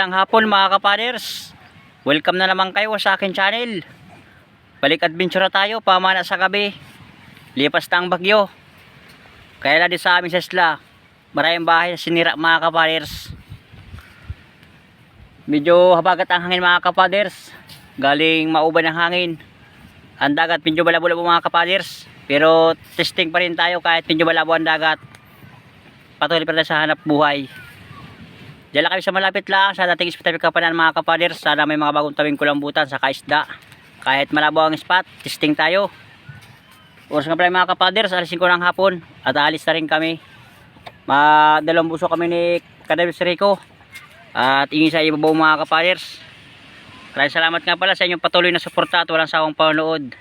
Mapagpalang hapon mga kapaders. Welcome na naman kayo sa akin channel. Balik adventure tayo, pamana sa gabi. Lipas na ang bagyo. Kaya din sa amin sa isla. Maraming bahay na sinira mga kapaders. Medyo habagat ang hangin mga kapaders. Galing mauban ang hangin. Ang dagat medyo malabo-labo mga kapaders. Pero testing pa rin tayo kahit medyo malabo ang dagat. Patuloy pa rin sa hanap buhay. Diyan lang kami sa malapit lang sa dating spot kapanan mga kapaders. Sana may mga bagong tawing kulambutan sa kaisda. Kahit malabo ang spot, testing tayo. Oras nga pala mga kapaders, alas 5 ng hapon. At alis na rin kami. Madalawang buso kami ni Kadabis Rico. At ingi sa ibabaw mga kapaders. Maraming salamat nga pala sa inyong patuloy na suporta at walang sawang panonood.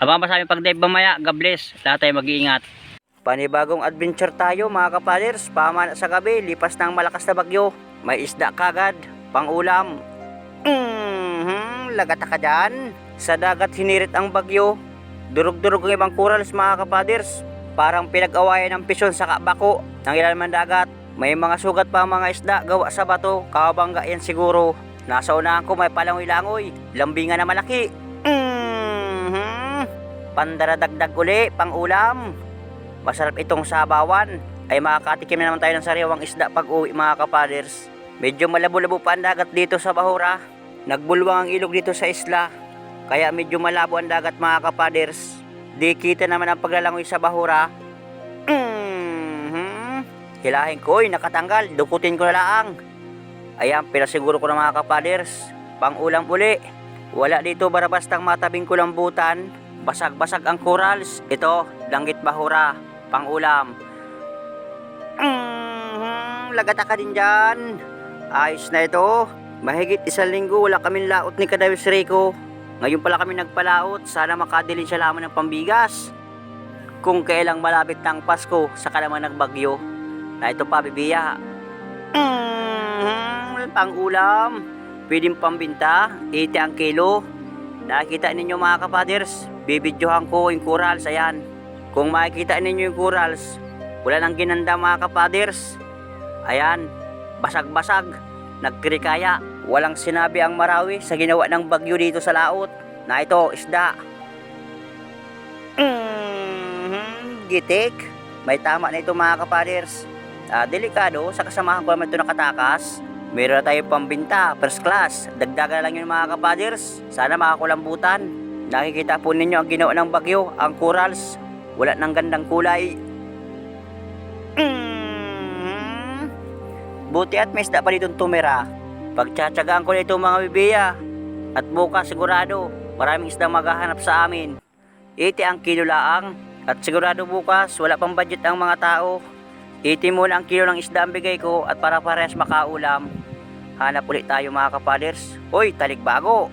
Abang pa sa aming pag-dive mamaya. God bless. Lahat tayo mag-iingat. Panibagong adventure tayo mga kapaders. Pamana sa gabi, lipas ng malakas na bagyo. May isda kagad, pang ulam. Mm-hmm, lagata ka dyan. Sa dagat hinirit ang bagyo. Durog-durog ang ibang corals mga kapaders. Parang pinag-awayan ng pisyon sa kabako ng ilalim ng dagat. May mga sugat pa mga isda gawa sa bato. Kabangga yan siguro. Nasa unahan ko may palangoy-langoy. Lambingan na malaki. Mm-hmm. Pandaradagdag uli, pang ulam. Masarap itong sabawan. Ay makakatikim na naman tayo ng sariwang isda pag uwi mga kapaders. Medyo malabo-labo pa ang dagat dito sa Bahura. Nagbulwang ang ilog dito sa isla. Kaya medyo malabo ang dagat mga kapaders. Di kita naman ang paglalangoy sa Bahura. Mhm. Hilahin ko, nakatanggal. Dukutin ko na lang. Ayan, pinasiguro ko na mga kapaders. Pang ulam uli. Wala dito barabastang matabing kulambutan. Basag-basag ang corals. Ito, langgit bahura. Pang ulam. Mhm, lagata ka din dyan. Ayos na ito. Mahigit isang linggo wala kaming laot ni Kadawis Rico. Ngayon pala kami nagpalaot. Sana makadilin siya lamang ng pambigas. Kung kailang malapit ng Pasko, saka naman nagbagyo. Na ito pa, bibiya. Mm, pang ulam. Pwedeng pambinta, 80 ang kilo. Nakikita ninyo mga kapaders, bibidyohan ko yung corals, ayan. Kung makikita ninyo yung corals, wala nang ginanda mga kapaders. Ayan, basag-basag, nagkrikaya. Walang sinabi ang marawi sa ginawa ng bagyo dito sa laot. Na ito, isda. Mm, gitik. May tama na ito mga kapaders. Ah, delikado, sa kasamahan ko naman ito nakatakas. Meron na tayong pambinta, first class. Dagdagan lang yun mga kapaders. Sana makakulambutan. Nakikita po ninyo ang ginawa ng bagyo, ang corals. Wala nang gandang kulay. Mm. Buti at may isda pa dito tumira. Pagtsatsagaan ko nito mga bibiya. At bukas sigurado, maraming isda maghahanap sa amin. Iti ang kilo laang. At sigurado bukas, wala pang budget ang mga tao. Iti muna ang kilo ng isda ang bigay ko at para parehas makaulam. Hanap ulit tayo mga kapaders. Uy, talik bago.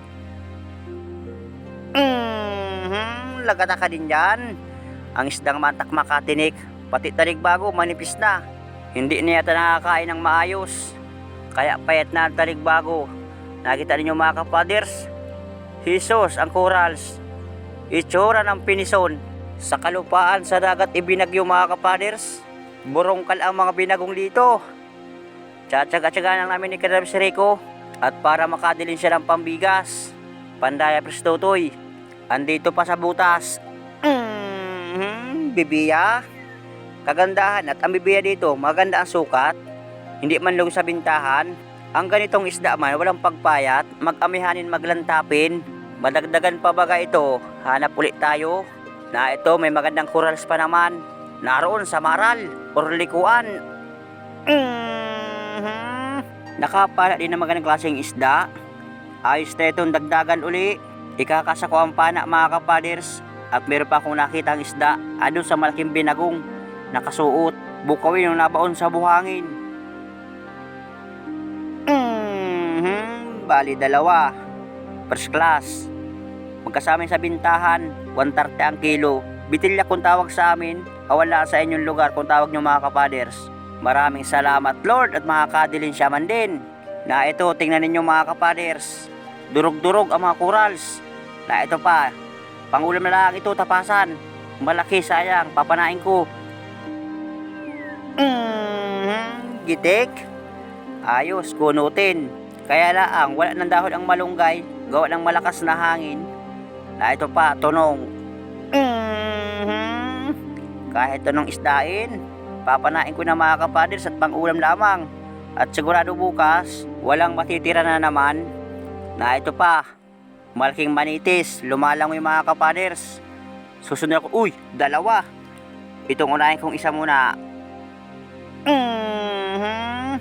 Mm-hmm, lagata ka din dyan. Ang isdang matak makatinik, pati talig bago manipis na. Hindi niya yata nakakain ng maayos. Kaya payat na ang talig bago. Nakita ninyo mga kapaders? Hisos ang corals. Itsura ng pinison. Sa kalupaan sa dagat ibinagyo mga kapaders. Burongkal ang mga binagong dito. Tsatsaga-tsaga lang namin ni Kadabs Rico. At para makadilin siya ng pambigas. Pandaya Prestotoy. Andito pa sa butas. Mm-hmm, bibiya. Kagandahan at ang bibiya dito, maganda ang sukat. Hindi man lang sa bintahan. Ang ganitong isda man, walang pagpayat, mag-amihanin maglantapin. Madagdagan pa baga ito, hanap ulit tayo. Na ito, may magandang corals pa naman. Naroon sa maral, or likuan. Mhm. Nakapala din ng magandang klaseng isda. Ayos na itong dagdagan uli. Ikakasa ko ang pana mga kapaders. At meron pa akong nakita ang isda. Ano sa malaking binagong. Nakasuot. Bukawin yung nabaon sa buhangin. Mhm. Bali dalawa. First class. Magkasama sa bintahan. 130 ang kilo. Bitilya kung tawag sa amin. Awala sa inyong lugar kung tawag nyo mga kapaders. Maraming salamat Lord at makakadilin siya man din. Na ito, tingnan ninyo mga kapaders. Durog-durog ang mga corals. Na ito pa, pangulam na lang ito tapasan. Malaki sayang, papanain ko. Mm, gitik. Ayos, kunutin. Kaya laang, wala ng dahon ang malunggay, gawa ng malakas na hangin. Na ito pa, tunong. Mhm. Kahit tunong isdain, papanain ko na mga kapaders at pang-ulam lamang. At sigurado bukas, walang matitira na naman. Na ito pa, malaking manitis, lumalangoy mga kapaders. Susunod ako, uy, dalawa. Itong unahin kong isa muna. Mhm.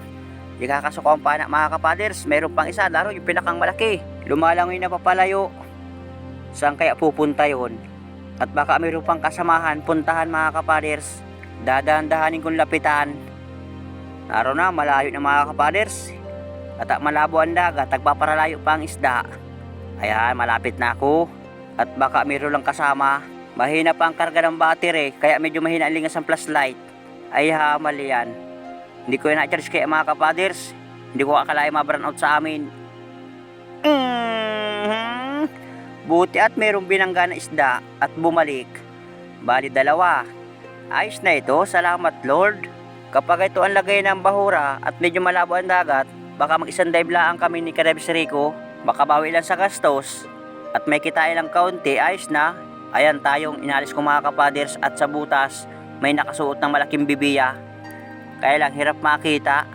Ikakasok ang panak mga kapaders. Meron pang isa, laro yung pinakang malaki. Lumalangoy na papalayo. Saan kaya pupunta yon? At baka meron pang kasamahan, puntahan mga kapaders. Dadan-dahanin kong lapitan. Naro na, malayo na mga kapaders. At malabo ang dagat, tagpaparalayo pa ang isda. Ayan, malapit na ako. At baka meron lang kasama. Mahina pa ang karga ng battery, kaya medyo mahina ang lingas ng flashlight. Ay ha, mali yan. Hindi ko na-charge kaya mga kapaders. Hindi ko akalain ma-burn out sa amin. Mhm. Buti at merong binangga na isda at bumalik. Bali dalawa. Ayos na ito, salamat Lord. Kapag ito ang lagay ng bahura at medyo malabo ang dagat, baka mag-isang dive lang kami ni Karebs Rico, makabawi lang sa gastos, at may kitain lang kaunti, ayos na. Ayan tayong inalis ko mga kapaders at sa butas, may nakasuot ng malaking bibiya. Kaya lang hirap makita.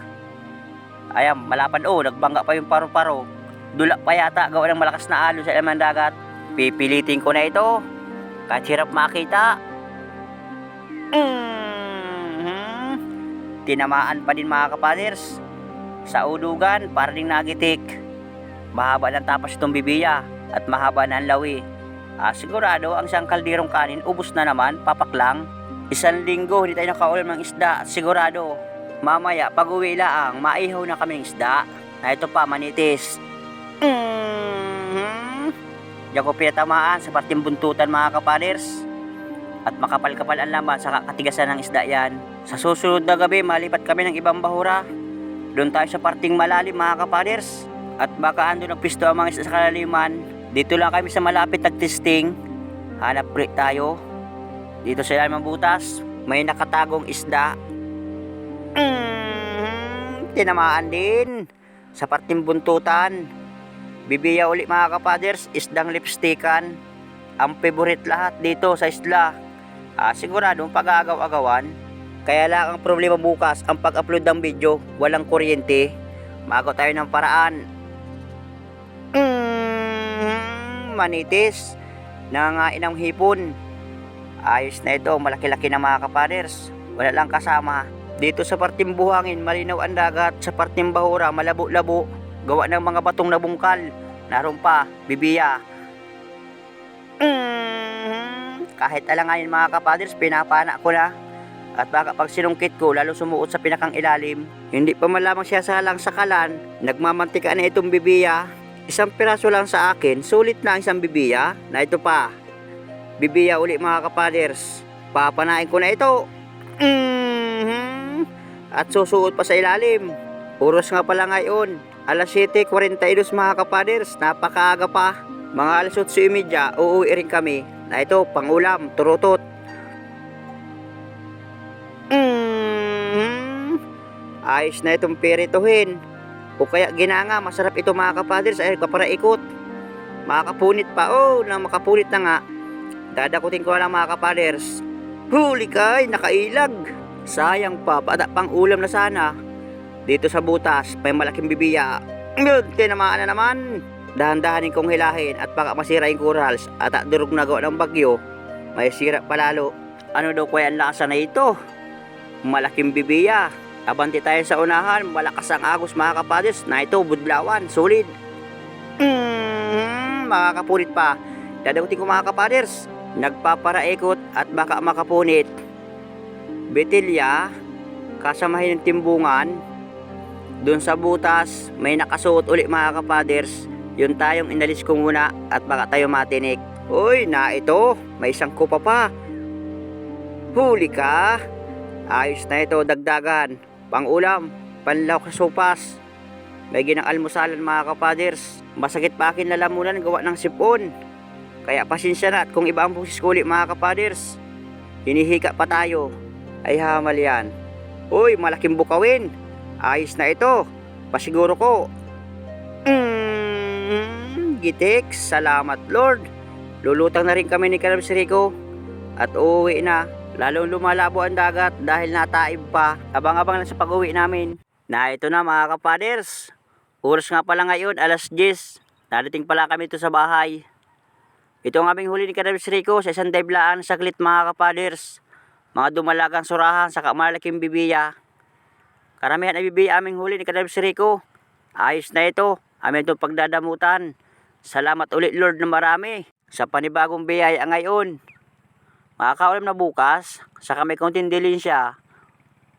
Ayan, malapad oh, nagbangga pa yung paro-paro. Dula pa yata, gawa ng malakas na alon sa ilaman dagat. Pipilitin ko na ito. Kahit hirap makita. Mhm. Tinamaan pa din mga kapaders. Sa udugan, para ding nagitik. Mahaba ng tapas itong bibiya at mahaba na ang lawi. Ah, sigurado ang isang kaldirong kanin, ubos na naman, papak lang. Isang linggo, hindi tayo nakaulam ng isda. Sigurado, mamaya, pag uwi laang, maihaw na kami ng isda. Na ito pa, manitis. Mhm. Diyan ko pinatamaan sa parting buntutan mga kapaders. At makapal-kapal ang laman sa kakatigasan ng isda yan. Sa susunod na gabi, malipat kami ng ibang bahura. Doon tayo sa parting malalim mga kapaders. At baka ando ng pisto ang mga isda sa kalaliman. Dito lang kami sa malapit nag-testing. Hanap ulit tayo. Dito sa ilalim ng butas, may nakatagong isda. Mm, tinamaan din. Sa parting buntutan. Bibiya uli mga kapaders, isdang lipstickan. Ang favorite lahat dito sa isla. Ah, siguradong pag-aagaw-agawan. Kaya lang ang problema bukas, ang pag-upload ng video, walang kuryente. Mago tayo ng paraan. Manitis. Ng hipon. Ayos na ito, malaki-laki na mga kapaders. Wala lang kasama. Dito sa parting buhangin, malinaw ang dagat. Sa parting bahura, malabo-labo. Gawa ng mga batong nabungkal. Naroon pa, bibiya. Mm, kahit alanganin mga kapaders, pinapana ko na. At baka pag sinungkit ko, lalo sumuot sa pinakang ilalim. Hindi pa malamang siya salang sa kalan, nagmamantika na itong bibiya. Isang piraso lang sa akin, sulit na ang isang bibiya. Na ito pa, bibiya uli mga kapaders. Papanain ko na ito. Mhm. At susuot pa sa ilalim. Oras nga pala ngayon. Alas 7.42 mga kapaders. Napakaaga pa. Mga alas 8.30 uuwi rin kami. Na ito, pangulam, turutot. Mhm. Ayos na itong pirituhin. O kaya ginanga, masarap ito mga kapaders. Ay, paparaikot. Makakapunit pa. Oh, na makapunit na nga. Dadakutin ko lang mga kapaders. Huli kay, nakailag. Sayang pa, bata pang ulam na sana. Dito sa butas, may malaking bibiya. Yun, tinamaan na naman. Dahan-dahanin kong hilahin at baka masira yung corals at durog na gawa ng bagyo. May sira palalo. Ano daw kaya ang lasa na ito? Malaking bibiya. Abante tayo sa unahan, malakas ang agos mga kapadres na ito, budlawan, solid. Mm, makakapunit pa. Dadagutin ko mga kapaders. Nagpaparaikot at baka makapunit. Betilya, kasamahin ng timbungan. Doon sa butas, may nakasuot uli mga kapaders. Yun tayong inalis ko muna at baka tayo matinik. Uy, na ito, may isang kupa pa. Huli ka. Ayos na ito, dagdagan. Pangulam, panlaw sa sopas. May ginang almusalan mga kapaders. Masakit pa akin lalamunan gawa ng sipon. Kaya pasensya na at kung iba ang busis ko ulit mga kapaders. Hinihika pa tayo. Ay hamal yan. Uy, malaking bukawin. Ayos na ito. pasiguro ko. Mm, gitik, salamat Lord. Lulutang na rin kami ni Kalabs Rico at uuwi na. Lalong lumalabo ang dagat dahil nataib pa. Abang-abang lang sa pag-uwi namin. Na ito na mga kapaders. Oras nga pala ngayon, alas 10. Narating pala kami ito sa bahay. Ito ang aming huli ni Kalabs Rico sa isang diblaan saglit mga kapaders. Mga dumalagang surahan sa malaking bibiya. Karamihan ay bibiya aming huli ni Kalabs Rico. Ayos na ito. Amin itong pagdadamutan. Salamat ulit Lord na marami sa panibagong biyaya ngayon. Makakaulam na bukas, saka may konting siya.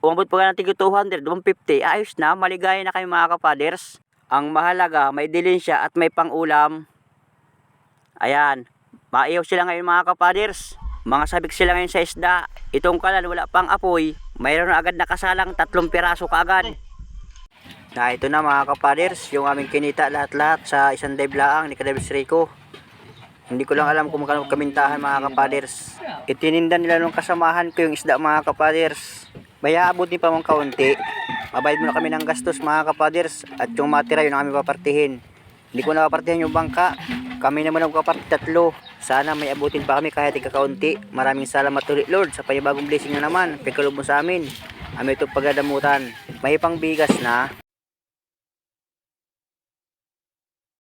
Umabot pa nga ng tig 200, 150, ayos na, maligaya na kayo mga kapaders. Ang mahalaga, may siya at may pangulam. Ayan, maiyaw sila ngayon mga kapaders. Mga sabik sila ngayon sa isda. Itong kalan, wala pang apoy. Mayroon na agad nakasalang tatlong piraso kaagad. Na ito na mga kapaders, yung aming kinita lahat-lahat sa isang dive laang ni Kadabis Rico. Hindi ko lang alam kung magkano kamintahan mga kapaders. Itininda nila nung kasamahan ko yung isda mga kapaders. Baya abot ni pa mong kaunti. Mabayad muna kami ng gastos mga kapaders at yung matira yun ang aming papartihin. Hindi ko napapartihan yung bangka. Kami naman ang kaparti tatlo. Sana may abutin pa kami kahit ikakaunti. Maraming salamat ulit Lord sa panibagong blessing na naman. Pagkalog mo sa amin. Amin itong pagdadamutan. May pang bigas na.